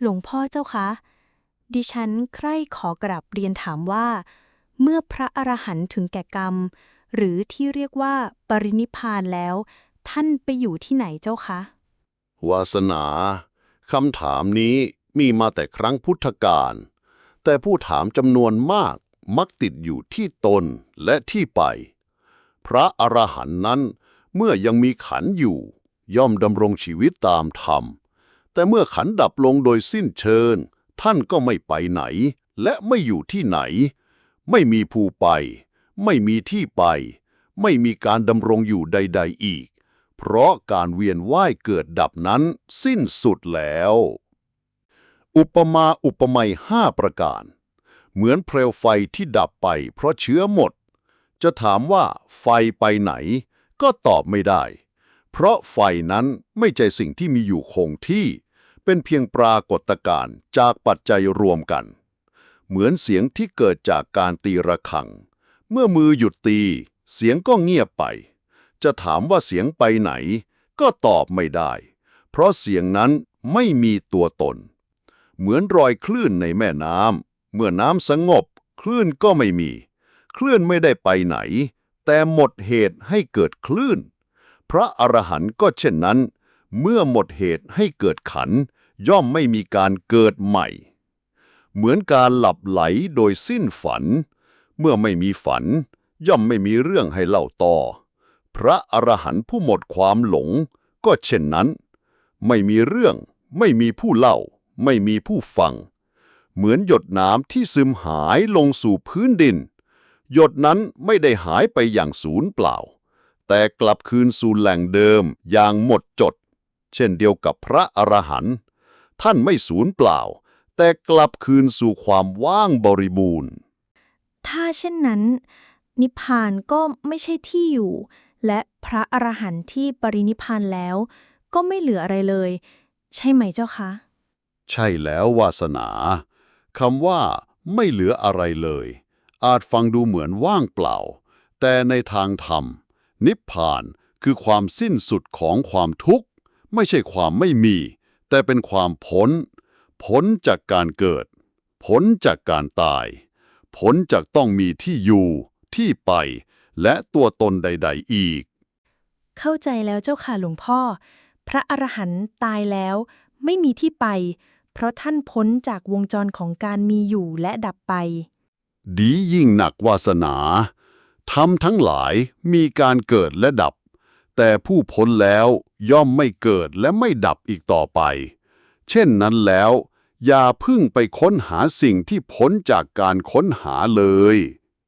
หลวงพ่อเจ้าคะ ดิฉันใคร่ขอกราบเรียนถามว่า เมื่อพระอรหันต์ถึงแก่กรรม หรือที่เรียกว่าปรินิพานแล้ว ท่านไปอยู่ที่ไหนเจ้าคะ วาสนาคำถามนี้มีมาแต่ครั้งพุทธกาลแต่ผู้ถามจำนวนมากมักติดอยู่ที่ตนและที่ไป พระอรหันต์นั้นเมื่อยังมีขันอยู่ ย่อมดำรงชีวิตตามธรรม แต่เมื่อขันดับลงโดยสิ้นเชิงท่านก็ไม่ไปไหน และไม่อยู่ที่ไหน ไม่มีผู้ไป ไม่มีที่ไป ไม่มีการดำรงอยู่ใด ๆ อีก เพราะการเวียนว่ายเกิดดับนั้นสิ้นสุดแล้ว อุปมาอุปไมยห้าประการ เหมือนเปลวไฟที่ดับไปเพราะเชื้อหมด จะถามว่าไฟไปไหน ก็ตอบไม่ได้ เพราะไฟนั้นไม่ใช่สิ่งที่มีอยู่คงที่ เป็นเพียงปรากฏการณ์จากปัจจัยรวมกัน เหมือนเสียงที่เกิดจากการตีระฆัง เมื่อมือหยุดตี เสียงก็เงียบไป จะถามว่าเสียงไปไหน ก็ตอบไม่ได้ เพราะเสียงนั้นไม่มีตัวตน เหมือนรอยคลื่นในแม่น้ำเมื่อน้ำสงบ คลื่นก็ไม่มี คลื่นไม่ได้ไปไหน แต่หมดเหตุให้เกิดคลื่น พระอรหันต์ก็เช่นนั้น เมื่อหมดเหตุให้เกิดขัน ย่อมไม่มีการเกิดใหม่ เหมือนการหลับไหลโดยสิ้นฝัน เมื่อไม่มีฝัน ย่อมไม่มีเรื่องให้เล่าต่อ พระอรหันต์ผู้หมดความหลง ก็เช่นนั้น ไม่มีเรื่อง ไม่มีผู้เล่า ไม่มีผู้ฟัง เหมือนหยดน้ำที่ซึมหายลงสู่พื้นดิน หยดนั้นไม่ได้หายไปอย่างสูญเปล่า แต่กลับคืนสู่แหล่งเดิมอย่างหมดจด เช่นเดียวกับพระอรหันต์ท่านไม่สูญเปล่า แต่กลับคืนสู่ความว่างบริบูรณ์ ถ้าเช่นนั้น นิพพานก็ไม่ใช่ที่อยู่ และพระอรหันต์ที่ปรินิพพานแล้ว ก็ไม่เหลืออะไรเลย ใช่ไหมเจ้าคะ ใช่แล้ววาสนาคำว่าไม่เหลืออะไรเลย อาจฟังดูเหมือนว่างเปล่า แต่ในทางธรรม นิพพานคือความสิ้นสุดของความทุกข์ ไม่ใช่ความไม่มี แต่เป็นความพ้น พ้นจากการเกิด พ้นจากการตาย พ้นจากต้องมีที่อยู่ ที่ไป และตัวตนใด ๆ อีก เข้าใจแล้วเจ้าค่ะหลวงพ่อ พระอรหันต์ตายแล้ว ไม่มีที่ไป เพราะท่านพ้นจากวงจรของการมีอยู่และดับไป ดียิ่งหนักวาสนา ทำทั้งหลายมีการเกิดและดับ แต่ผู้พ้นแล้วย่อมไม่เกิดและไม่ดับอีกต่อไป เช่นนั้นแล้ว อย่าเพึ่งไปค้นหาสิ่งที่พ้นจากการค้นหาเลย